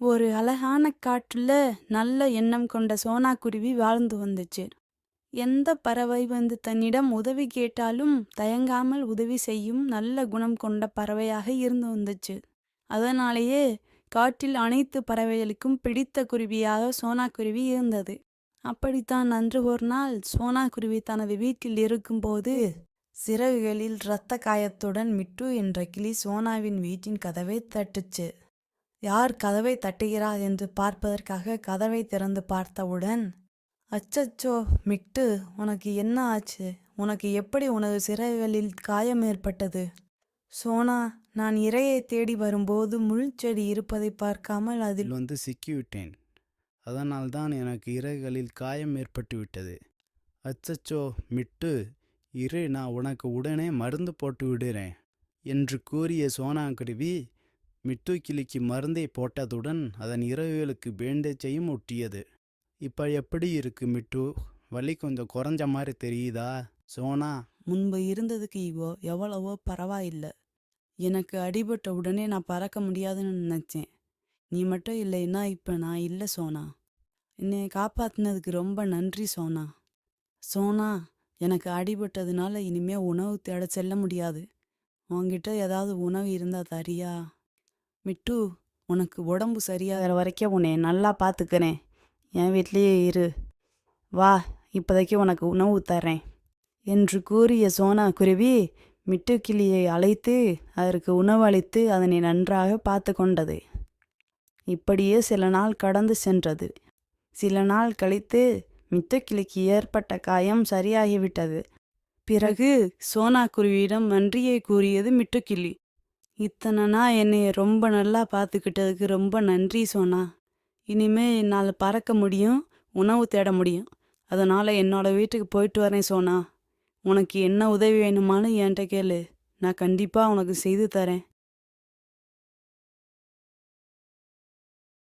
ஒரு அழகான காட்டுல நல்ல எண்ணம் கொண்ட சோனா குருவி வாழ்ந்து வந்துச்சு. எந்த பறவை வந்து தன்னிடம் உதவி கேட்டாலும் தயங்காமல் உதவி செய்யும் நல்ல குணம் கொண்ட பறவையாக இருந்து வந்துச்சு. அதனாலேயே காட்டில் அனைத்து பறவைகளுக்கும் பிடித்த குருவியாக சோனா குருவி இருந்தது. அப்படித்தான் அன்று ஒரு நாள் சோனா குருவி தனது வீட்டில் இருக்கும்போது சிறகுகளில் இரத்த காயத்துடன் மிட்டு என்ற கிளி சோனாவின் வீட்டின் கதவை தட்டுச்சு. யார் கதவை தட்டுகிறார் என்று பார்ப்பதற்காக கதவை திறந்து பார்த்தவுடன் அச்சச்சோ மிட்டு உனக்கு என்ன ஆச்சு? உனக்கு எப்படி உனது சிறைகளில் காயம் ஏற்பட்டது? சோனா நான் இரையை தேடி வரும்போது முள் செடி இருப்பதை பார்க்காமல் அதில் வந்து சிக்கிவிட்டேன். அதனால்தான் எனக்கு இறைகளில் காயம் ஏற்பட்டு விட்டது அச்சச்சோ மிட்டு இரு நான் உனக்கு உடனே மருந்து போட்டு விடுறேன் என்று கூறிய சோனாக்குருவி குருவி கிளிக்கு மருந்தை போட்டதுடன் அதன் இரவுகளுக்கு பேண்டேஜையும் ஒட்டியது. இப்போ எப்படி இருக்கு மிட்டு? வலி கொஞ்சம் குறைஞ்ச மாதிரி தெரியுதா? சோனா? முன்பு இருந்ததுக்கு இவோ எவ்வளவோ பரவாயில்லை. எனக்கு அடிபட்ட உடனே நான் பறக்க முடியாதுன்னு நினச்சேன். நீ மட்டும் இல்லைன்னா இப்போ நான் இல்லை சோனா. என்னை காப்பாற்றினதுக்கு ரொம்ப நன்றி சோனா. சோனா எனக்கு அடிபட்டதுனால இனிமே உணவு தேட செல்ல முடியாது. உன்கிட்ட ஏதாவது உணவு இருந்தா தரியா? மிட்டு உனக்கு உடம்பு சரியாகிற வரைக்கும் உன்னை நல்லா பார்த்துக்கிறேன் என் வீட்லேயே இரு. வா இப்போதைக்கு உனக்கு உணவு தரேன் என்று கூறிய சோனா குருவி மிட்டுக்கிளியை அழைத்து அதற்கு உணவளித்து அதனை நன்றாக பார்த்து கொண்டது இப்படியே சில நாள் கடந்து சென்றது. சில நாள் கழித்து மிட்டுக்கிளிக்கு ஏற்பட்ட காயம் சரியாகிவிட்டது. பிறகு சோனா குருவியிடம் நன்றியை கூறியது மிட்டுக்கிளி இத்தனை நாள் என்னை ரொம்ப நல்லா பார்த்துக்கிட்டதுக்கு ரொம்ப நன்றி சோனா. இனிமே என்னால் பறக்க முடியும் உணவு தேட முடியும். அதனால் என்னோட வீட்டுக்கு போயிட்டு வரேன் சோனா. உனக்கு என்ன உதவி வேணுமானு என்கிட்ட கேளு. நான் கண்டிப்பாக உனக்கு செய்து தரேன்.